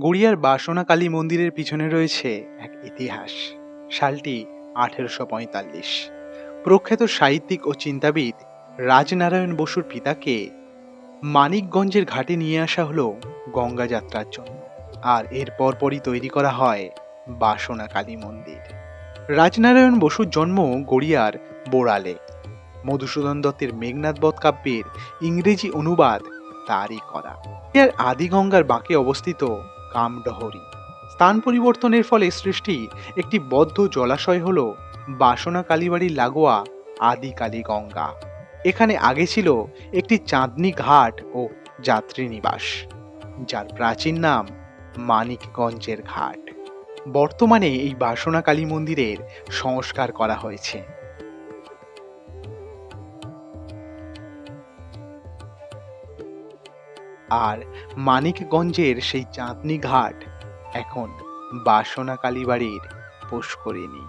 গড়িয়ার বাসনা কালী মন্দিরের পিছনে রয়েছে এক ইতিহাস। সালটি আঠেরোশো পঁয়তাল্লিশ। প্রখ্যাত সাহিত্যিক ও চিন্তাবিদ রাজনারায়ণ বসুর পিতাকে মানিকগঞ্জের ঘাটে নিয়ে আসা হলো গঙ্গা যাত্রার জন্য। আর এর পরপরই তৈরি করা হয় বাসনা কালী মন্দির। রাজনারায়ণ বসুর জন্ম গড়িয়ার বোড়ালে। মধুসূদন দত্তের মেঘনাথ বধ কাব্যের ইংরেজি অনুবাদ তারই করা। এর আদি গঙ্গার বাঁকে অবস্থিত কামডহরি। স্থান পরিবর্তনের ফলে সৃষ্টি একটি বদ্ধ জলাশয় হল বাসনা কালীবাড়ির লাগোয়া আদি কালী গঙ্গা। এখানে আগে ছিল একটি চাঁদনি ঘাট ও যাত্রী নিবাস, যার প্রাচীন নাম মানিকগঞ্জের ঘাট। বর্তমানে এই বাসনা কালী মন্দিরের সংস্কার করা হয়েছে। আর মানিকগঞ্জের সেই চাঁদনি ঘাট এখন বাসনা কালীবাড়ির পুষ্করিণী।